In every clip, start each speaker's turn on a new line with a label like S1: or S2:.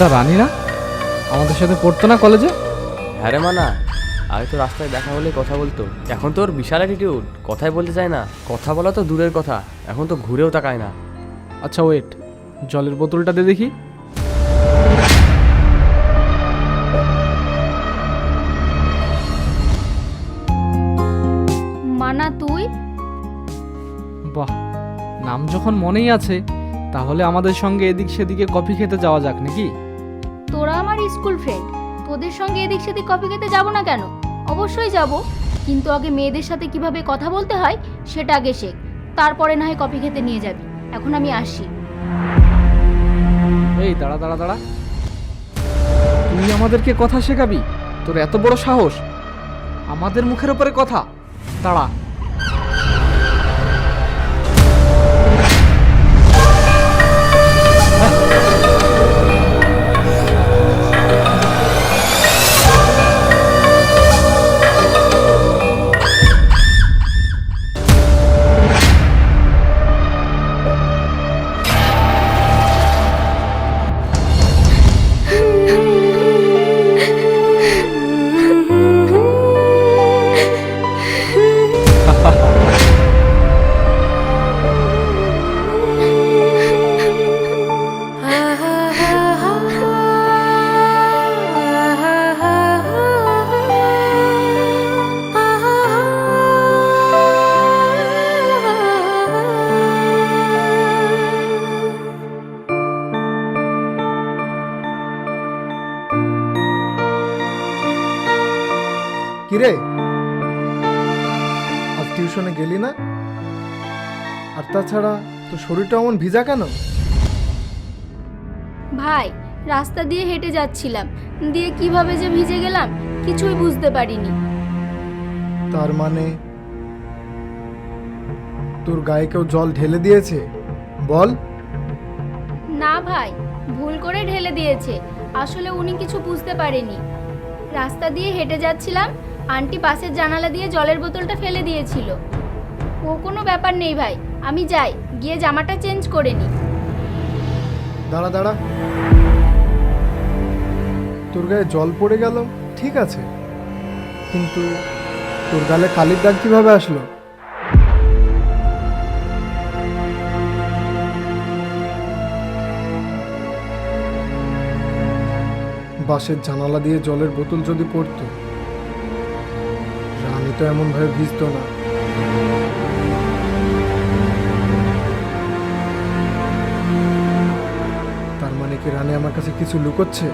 S1: ওটা রানী না? আমাদের সাথে পড়তো না কলেজে?
S2: হ্যাঁ রে মানা আগে তো রাস্তায় দেখা হলে কথা বলতো। এখন তো ওর বিশাল অ্যাটিটিউড কথাই বলতে চায় না। কথা বলা তো দূরের কথা এখন তো ঘুরেও তাকায় না।
S1: আচ্ছা ওয়েট জলের বোতলটা দে দেখি।
S3: মানা তুই?
S1: বাহ নাম যখন মনেই আছে তাহলে আমাদের সঙ্গে এদিক সেদিকে কফি খেতে যাওয়া যাক নাকি?
S3: তোরা স্কুল ফ্রেন্ড তোদের সঙ্গে এদিক সেদিক কফি খেতে যাব না কেন? অবশ্যই যাব। কিন্তু আগে মেয়েদের সাথে কীভাবে কথা বলতে হয়, সেটা আগে শেখ। তারপরে না হয় কফি খেতে নিয়ে যাবি। এখন আমি আসি।
S1: এই, দাঁড়া দাঁড়া দাঁড়া। তুই আমাদেরকে কথা শেখাবি? তোর এত বড় সাহস। আমাদের মুখের উপরে কথা। দাঁড়া।
S4: তাছাড়া তো শরীরটা এমন ভিজা কেন?
S3: ভাই রাস্তা দিয়ে হেঁটে যাচ্ছিলাম। দিয়ে কীভাবে যে ভিজে গেলাম কিছুই বুঝতে পারিনি।
S4: তার মানে তোর গায়ে কেউ জল ঢেলে দিয়েছে? বল।
S3: না ভাই ভুল করে ঢেলে দিয়েছে। আসলে উনি কিছু বুঝতে পারেনি। রাস্তা দিয়ে হেঁটে যাচ্ছিলাম আন্টি পাশের জানালা দিয়ে জলের বোতলটা ফেলে দিয়েছিল। ও কোনো ব্যাপার নেই ভাই আমি যাই, গিয়ে জামাটা চেঞ্জ করে নিই
S4: দাঁড়া দাঁড়া। তোর গায়ে জল পড়ে গেল, ঠিক আছে। কিন্তু তোর গালে কালির দাগ কীভাবে আসলো? বাসের জানালা দিয়ে জলের বোতল যদি পড়তো, রানী তো এমনভাবে ভিজতো না। কাছে লুকোচ্ছে?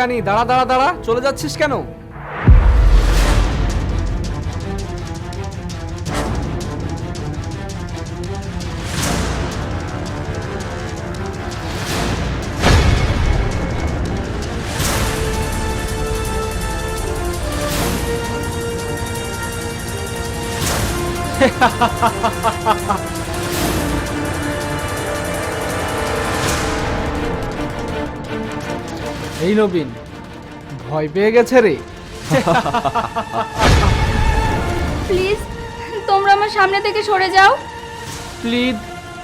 S1: রানী দাঁড়া দাঁড়া দাঁড়া চলে যাচ্ছিস কেন? এই নবীন ভয় পেয়ে গেছে রে।
S3: প্লিজ তোমরা আমার সামনে থেকে সরে যাও।
S1: প্লিজ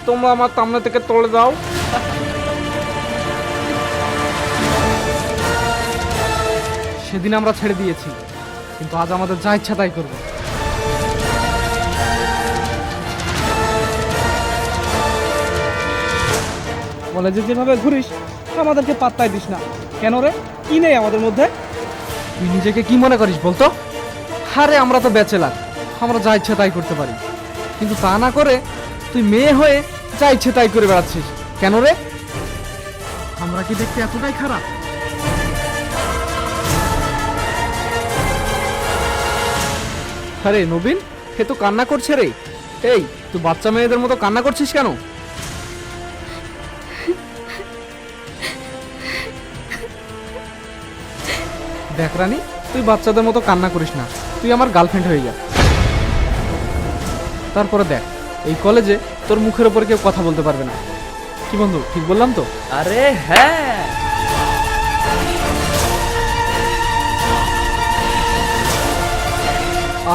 S1: তোমরা আমার সামনে থেকে তোলে দাও সেদিন আমরা ছেড়ে দিয়েছি কিন্তু আজ আমাদের যা ইচ্ছা তাই করব। কলেজে যেভাবে ঘুরিস আমাদেরকে পাত্তাই দিস না। কেন রে? কি নেই আমাদের মধ্যে? তুই নিজেকে কি মনে করিস বলতো? আরে আমরা তো ব্যাচেলার, আমরা যা ইচ্ছে তাই করতে পারি। কিন্তু তা না করে তুই মেয়ে হয়ে যা ইচ্ছে তাই করে বেড়াচ্ছিস, কেন রে? আমরা কি দেখতে এতটাই খারাপ? আরে নবীন সে তো কান্না করছে রে। এই, তুই বাচ্চা মেয়েদের মতো কান্না করছিস কেন? দেখ রানী তুই বাচ্চাদের মতো কান্না করিস না। তুই আমার গার্লফ্রেন্ড হয়ে যা। তারপরে দেখ এই কলেজে তোর মুখের ওপর কেউ কথা বলতে পারবে না। কি বন্ধু ঠিক বললাম তো?
S2: আরে হ্যাঁ।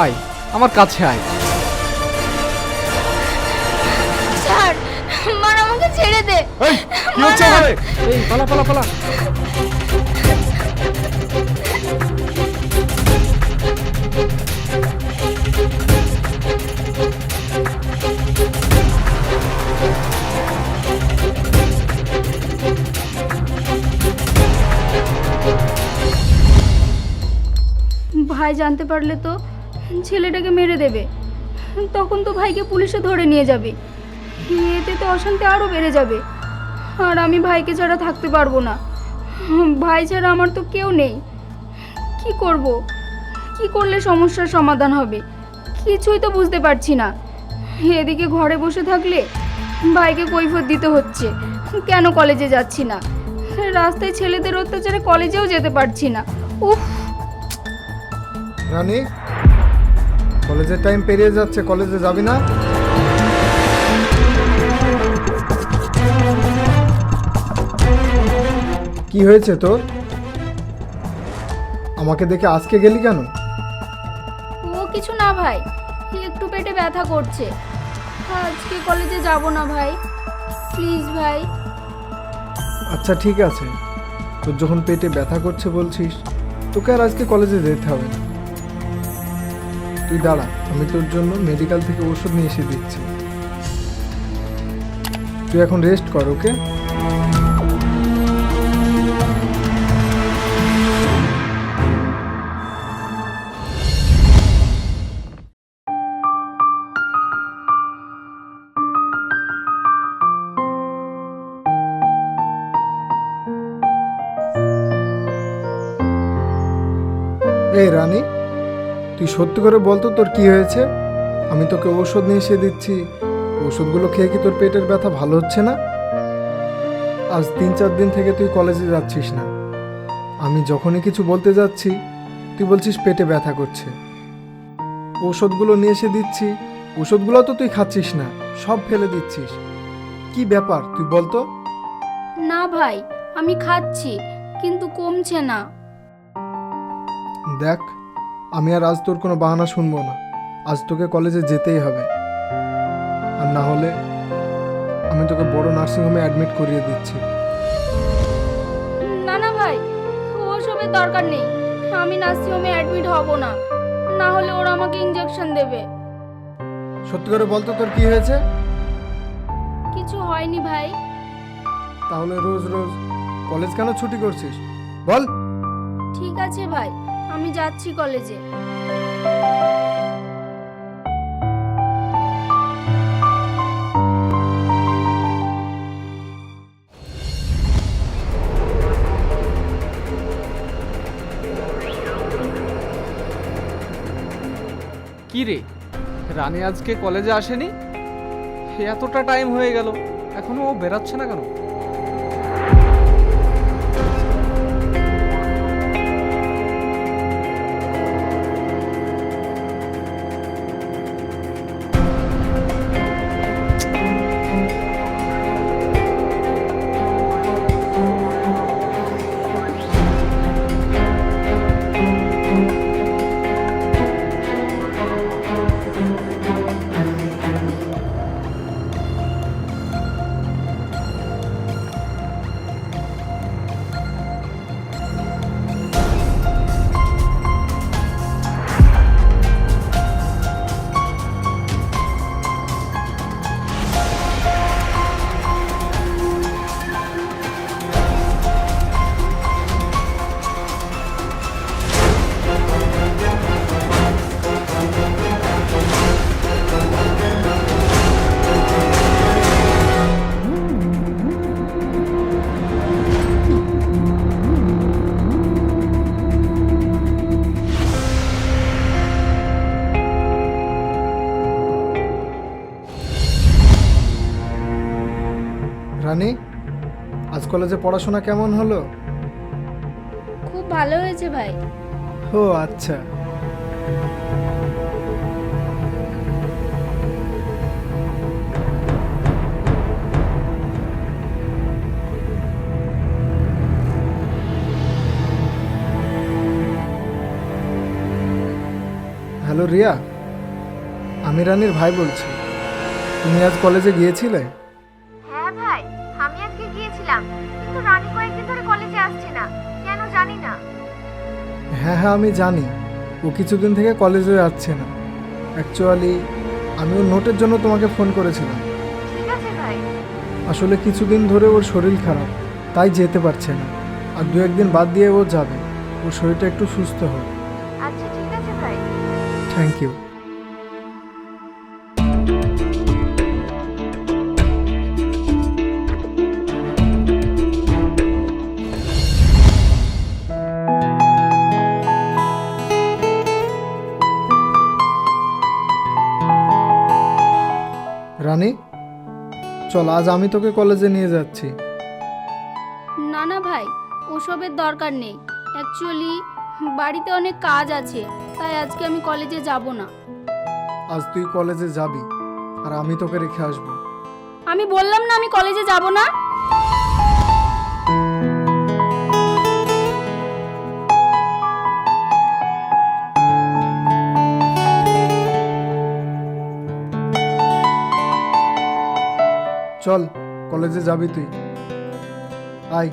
S1: আয় আমার কাছে আয়।
S3: স্যার মার আমাকে ছেড়ে দে।
S1: এই কি হচ্ছে এখানে? এই পালা পালা পালা।
S3: ভাই জানতে পারলে তো ছেলেটাকে মেরে দেবে। তখন তো ভাইকে পুলিশে ধরে নিয়ে যাবে। এতে তো অশান্তি আরও বেড়ে যাবে। আর আমি ভাইকে ছাড়া থাকতে পারব না। ভাই ছাড়া আমার তো কেউ নেই। কি করব? কি করলে সমস্যার সমাধান হবে? কিছুই তো বুঝতে পারছি না। এদিকে ঘরে বসে থাকলে ভাইকে কৈফত দিতে হচ্ছে। কেন কলেজে যাচ্ছি না? রাস্তায় ছেলেদের অত্যাচারে কলেজেও যেতে পারছি না। উফ!
S4: রানী কলেজের টাইম পেরিয়ে যাচ্ছে কলেজে যাবি না? কি হয়েছে তোর? আমাকে দেখে আজকে গেলি কেন?
S3: ও কিছু না ভাই একটু পেটে ব্যথা করছে। আজকে কলেজে যাব না ভাই প্লিজ ভাই।
S4: আচ্ছা ঠিক আছে। তোর যখন পেটে ব্যথা করছে বলছিস তোকে আর আজকে কলেজে যেতে হবে না। তুই দাঁড়া, আমি তোর জন্য মেডিকেল থেকে ওষুধ নিয়ে এসে দিচ্ছি। তুই এখন রেস্ট কর ওকে এই রানী তুই সত্যি করে বলতো তোর কি হয়েছে? আমি তোকে ওষুধ নিয়ে এসে দিচ্ছি। ওষুধগুলো খেয়ে কি তোর পেটের ব্যথা ভালো হচ্ছে না? আজ তিন চার দিন থেকে তুই কলেজে যাচ্ছিস না। আমি যখনই কিছু বলতে যাচ্ছি তুই বলছিস পেটে ব্যথা করছে। ওষুধগুলো নিয়ে এসে দিচ্ছি। ওষুধগুলো তো তুই খাচ্ছিস না সব ফেলে দিচ্ছিস। কি ব্যাপার তুই বলতো?
S3: না ভাই আমি খাচ্ছি কিন্তু কমছে না।
S4: দেখ আমি আর আজ তোর কোনো বাহানা শুনব না। আজ তোকে কলেজে যেতেই হবে। আর না হলে আমি তোকে বড় নার্সিংহোমে অ্যাডমিট করিয়ে দিচ্ছি।
S3: না না ভাই ওসবের দরকার নেই। আমি নার্সিংহোমে অ্যাডমিট হব না। না হলে ওরা আমাকে ইঞ্জেকশন দেবে।
S4: সত্যি করে বলতো তোর কি হয়েছে?
S3: কিছু হয়নি ভাই।
S4: তাহলে রোজ রোজ কলেজ কেন ছুটি করছিস? বল।
S3: ঠিক আছে ভাই। আমি যাচ্ছি কলেজে।
S1: কি রে রানী আজকে কলেজে আসেনি? এতটা টাইম হয়ে গেল, এখনও ও বেরাচ্ছে না কেন?
S4: কলেজে পড়াশোনা কেমন হলো?
S3: খুব ভালো হয়েছে ভাই।
S4: ও আচ্ছা। হ্যালো রিয়া। আমি রানীর ভাই বলছি। তুমি আজ কলেজে গিয়েছিলে?
S5: হ্যাঁ ভাই আমি আজকে গিয়েছিলাম।
S4: হ্যাঁ হ্যাঁ আমি জানি। ও কিছুদিন থেকে কলেজে যাচ্ছে না। অ্যাকচুয়ালি আমি ওর নোটের জন্য তোমাকে ফোন করেছিলাম।
S5: ঠিক আছে ভাই।
S4: আসলে কিছুদিন ধরে ওর শরীর খারাপ তাই যেতে পারছে না। আর দু একদিন বাদ দিয়ে ও যাবে। ওর শরীরটা একটু সুস্থ হোক।
S5: আচ্ছা ঠিক আছে ভাই।
S4: Thank you Rani. চল আজ আমি তোকে কলেজে নিয়ে যাচ্ছি।
S3: না না ভাই ওসবের দরকার নেই। অ্যাকচুয়ালি বাড়িতে অনেক কাজ আছে তাই আজকে আমি কলেজে যাব না।
S4: আজ তুই কলেজে যাবি আর আমি তোকে রেখে আসব।
S3: আমি বললাম না আমি কলেজে যাব না?
S4: চল কলেজে যাবি তুই। আয়।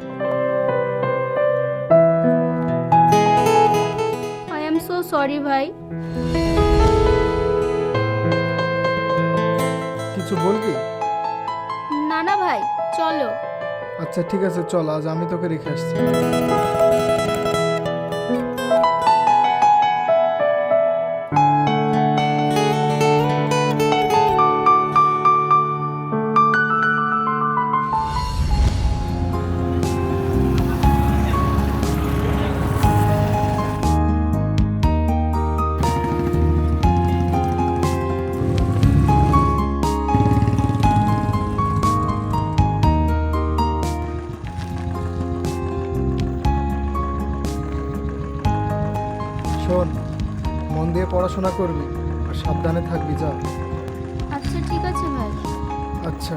S3: আই এম সো সরি ভাই।
S4: কিছু বলবি?
S3: না না ভাই চলো।
S4: আচ্ছা ঠিক আছে চল আজ আমি তোকে রেখে আসছি। পড়াশোনা করবি আর সাবধানে থাকবি যা।
S3: আচ্ছা ঠিক আছে ভাই।
S4: আচ্ছা।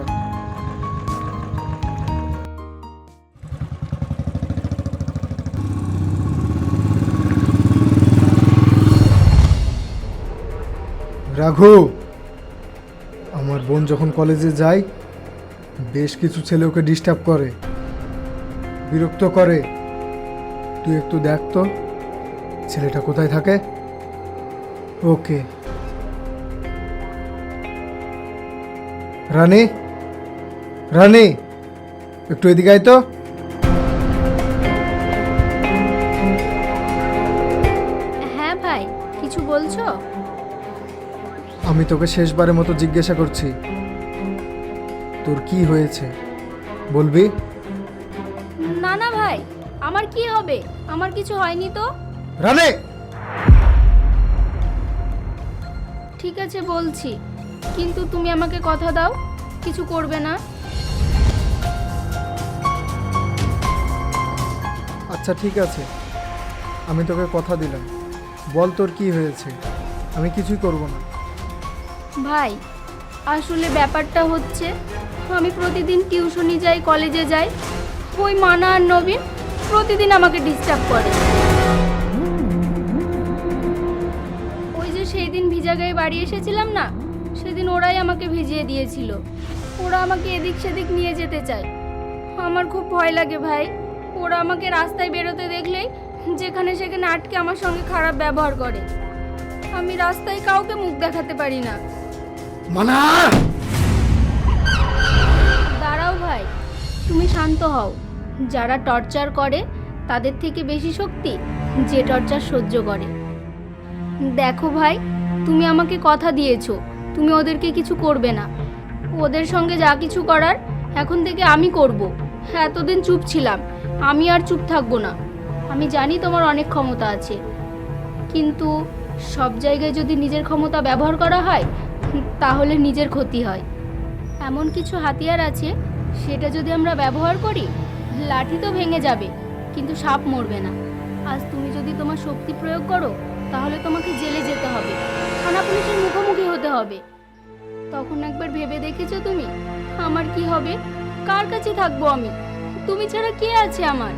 S4: রাঘু আমার বোন যখন কলেজে যায় বেশ কিছু ছেলে ওকে ডিস্টার্ব করে বিরক্ত করে। তুই একটু দেখ তো ছেলেটা কোথায় থাকে? ওকে। রানী? রানী একটু এদিকে আয় তো।
S3: হ্যাঁ ভাই কিছু বলছো?
S4: আমি তোকে শেষবারের মতো জিজ্ঞাসা করছি। তোর কি হয়েছে? বলবি?
S3: না না ভাই আমার কি হবে? আমার কিছু হয়নি তো।
S4: রানী!
S3: আছে বলছি কিন্তু তুমি আমাকে কথা দাও কিছু করবে না।
S4: আচ্ছা ঠিক আছে। আমি তোকে কথা দিলাম। বল তোর কি হয়েছে? আমি কিছুই করব না।
S3: ভাই আসলে ব্যাপারটা হচ্ছে আমি প্রতিদিন টিউশনি যাই কলেজে যাই। ওই মানা আর নবীন প্রতিদিন আমাকে ডিস্টার্ব করে। সেই দিন ভিজা গায়ে বাড়ি এসেছিলাম না সেদিন ওরাই আমাকে ভিজিয়ে দিয়েছিল। ওরা আমাকে এদিক সেদিক নিয়ে যেতে চায়। আমার খুব ভয় লাগে ভাই। ওরা আমাকে রাস্তায় বেরোতে দেখলেই যেখানে সেখানে আটকে আমার সঙ্গে খারাপ ব্যবহার করে। আমি রাস্তায় কাউকে মুখ দেখাতে পারি না।
S4: মানা!
S3: দাঁড়াও ভাই তুমি শান্ত হও। যারা টর্চার করে তাদের থেকে বেশি শক্তি যে টর্চার সহ্য করে। দেখো ভাই তুমি আমাকে কথা দিয়েছ। তুমি ওদেরকে কিছু করবে না। ওদের সঙ্গে যা কিছু করার এখন থেকে আমি করব। এতদিন চুপ ছিলাম। আমি আর চুপ থাকব না। আমি জানি তোমার অনেক ক্ষমতা আছে। কিন্তু সব জায়গায় যদি নিজের ক্ষমতা ব্যবহার করা হয়, তাহলে নিজের ক্ষতি হয়। এমন কিছু হাতিয়ার আছে, সেটা যদি আমরা ব্যবহার করি, লাঠি তো ভেঙে যাবে, কিন্তু সাপ মরবে না। আজ তুমি যদি তোমার শক্তি প্রয়োগ করো, তাহলে তোমাকে জেলে যেতে হবে। থানা পুলিশের মুখোমুখি হতে হবে। তখন একবার ভেবে দেখেছ তুমি? আমার কি হবে? কার কাছে থাকব আমি? তুমি ছাড়া কে আছে আমার?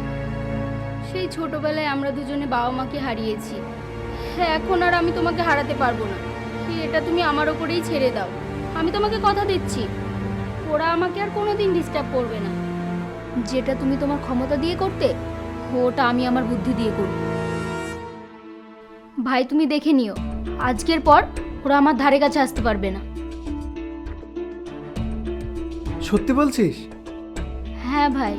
S3: সেই ছোটবেলায় আমরা দুজনে বাবা মাকে হারিয়েছি। এখন আর আমি তোমাকে হারাতে পারব না। এটা তুমি আমার ওপরেই ছেড়ে দাও। আমি তোমাকে কথা দিচ্ছি। ওরা আমাকে আর কোনোদিন ডিস্টার্ব করবে না। যেটা তুমি তোমার ক্ষমতা দিয়ে করতে, ওটা আমি আমার বুদ্ধি দিয়ে করব। ভাই, তুমি দেখে নিও। আজকের পর ওরা আমার ধারে কাছে আসতে পারবে না।
S4: সত্যি বলছিস?
S3: হ্যাঁ ভাই।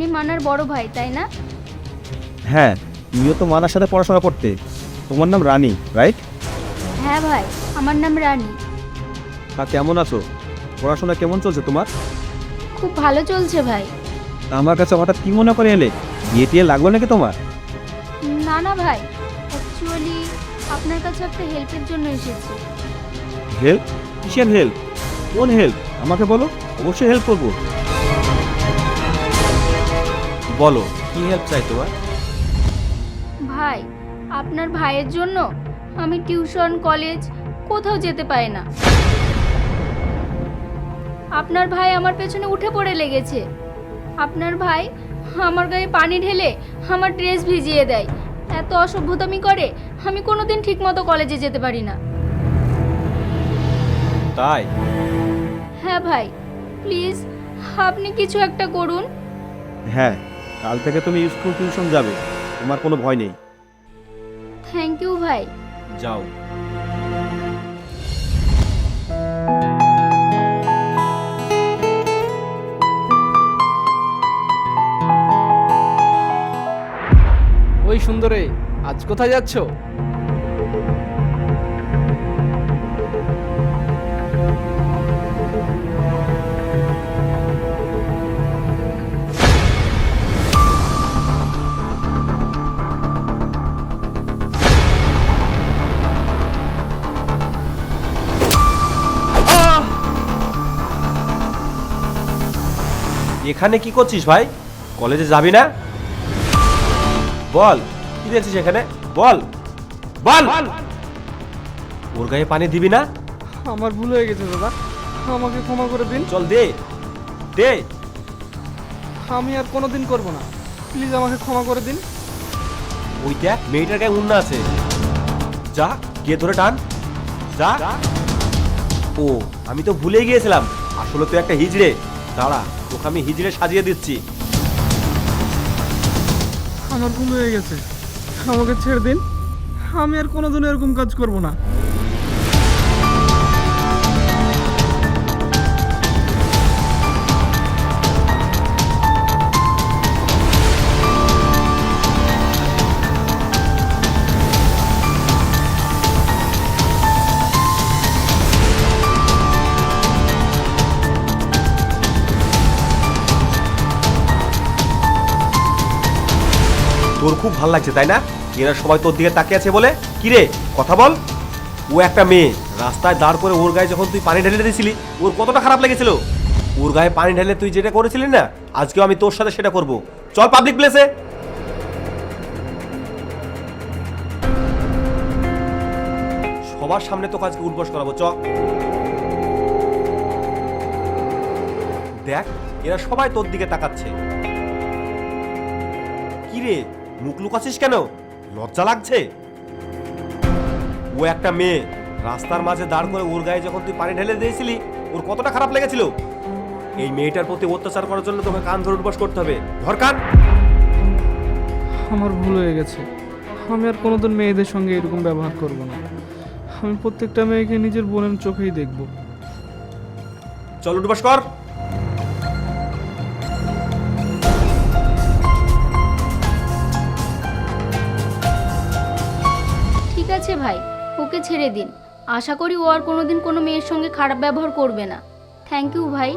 S3: আপনি মানার বড় ভাই তাই না?
S6: হ্যাঁ তুমিও তো মানার সাথে পড়াশোনা করতে। তোমার নাম রানী রাইট
S3: হ্যাঁ ভাই আমার নাম রানী।
S6: তা কেমন আছো? পড়াশোনা কেমন চলছে তোমার?
S3: খুব ভালো চলছে ভাই।
S6: তা আমার কাছে হঠাৎ কি মনে করে এলে? বিয়ে টিয়ে লাগল নাকি তোমার?
S3: না না ভাই অ্যাকচুয়ালি আপনার কাছে একটা হেল্পের জন্য এসেছি।
S6: হেল্প কিসের হেল্প কোন হেল্প আমাকে বলো অবশ্যই হেল্প করব। বলো কি হেল্প চাই তোমার?
S3: ভাই আপনার ভাইয়ের জন্য আমি টিউশন কলেজ কোথাও যেতে পারি না। আপনার ভাই আমার পেছনে উঠে পড়ে লেগেছে। আপনার ভাই আমার গায়ে পানি ঢেলে আমার ড্রেস ভিজিয়ে দেয়। এত অসভ্যতামি করে আমি কোনোদিন ঠিকমতো কলেজে যেতে পারি না।
S6: তাই?
S3: হ্যাঁ ভাই প্লিজ আপনি কিছু একটা করুন।
S6: হ্যাঁ কাল থেকে তুমি স্কুল টিউশন যাবে। তোমার কোনো ভয় নেই।
S3: থ্যাংক ইউ ভাই।
S6: যাও।
S1: ওই সুন্দরে আজ কোথায় যাচ্ছ?
S7: এখানে কি করছিস ভাই? কলেজে যাবি না? বল কি দেখছিস এখানে? বল বল। ওর গায়ে পানি দিবি না?
S1: আমার ভুল হয়ে গেছে দাদা। আমাকে ক্ষমা করে দিন।
S7: চল দে দে।
S1: আমি আর কোনোদিন করব না। প্লিজ আমাকে ক্ষমা করে দিন।
S7: ওই দেখ মেয়েটার গায়ে উন্না আছে। যা গিয়ে ধরে টান। যা। ও আমি তো ভুলে গিয়েছিলাম। আসলে তো একটা হিজড়ে। দাঁড়া, ওকে আমি হিজড়ে সাজিয়ে দিচ্ছি।
S1: আমার ভুল হয়ে গেছে। আমাকে ছেড়ে দিন। আমি আর কোনোদিন এরকম কাজ করব না।
S7: তোর খুব ভালো লাগছে, তাই না? এরা সবাই তোর দিকে তাকিয়ে আছে বলে। কি রে? কথা বল। ও একটা মেয়ে। রাস্তায় দাঁড় করে ওর গায়ে যখন তুই পানি ঢেলে দিয়েছিলি, ওর কতটা খারাপ লেগেছিল? ওর গায়ে পানি ঢেলে তুই যেটা করেছিলি না, আজকেও আমি তোর সাথে সেটা করব। চল পাবলিক প্লেসে সবার সামনে তোকে আজকে উঠবস করাবো, চ। দেখ, এরা সবাই তোর দিকে তাকাচ্ছে। কি রে? মুখ লুকাচ্ছিস কেন? লজ্জা লাগছে? ও একটা মেয়ে রাস্তার মাঝে দাঁড় করে ওর গায়ে যখন তুই পানি ঢেলে দিয়েছিলি ওর কতটা খারাপ লেগেছিল? এই মেয়েটার প্রতি অত্যাচার করার জন্য তোকে কান ধরে উঠবাস করতে হবে। ধর কান!
S1: আমার ভুল হয়ে গেছে। আমি আর কোনোদিন মেয়েদের সঙ্গে এরকম ব্যবহার করব না। আমি প্রত্যেকটা মেয়েকে নিজের বোনের চোখেই দেখব।
S7: চল উঠবাস কর!
S3: ভাই, ওকে ছেড়ে দিন। আশা করি ও আর কোনোদিন কোনো মেয়ের সঙ্গে খারাপ ব্যবহার করবে না। থ্যাংক ইউ ভাই।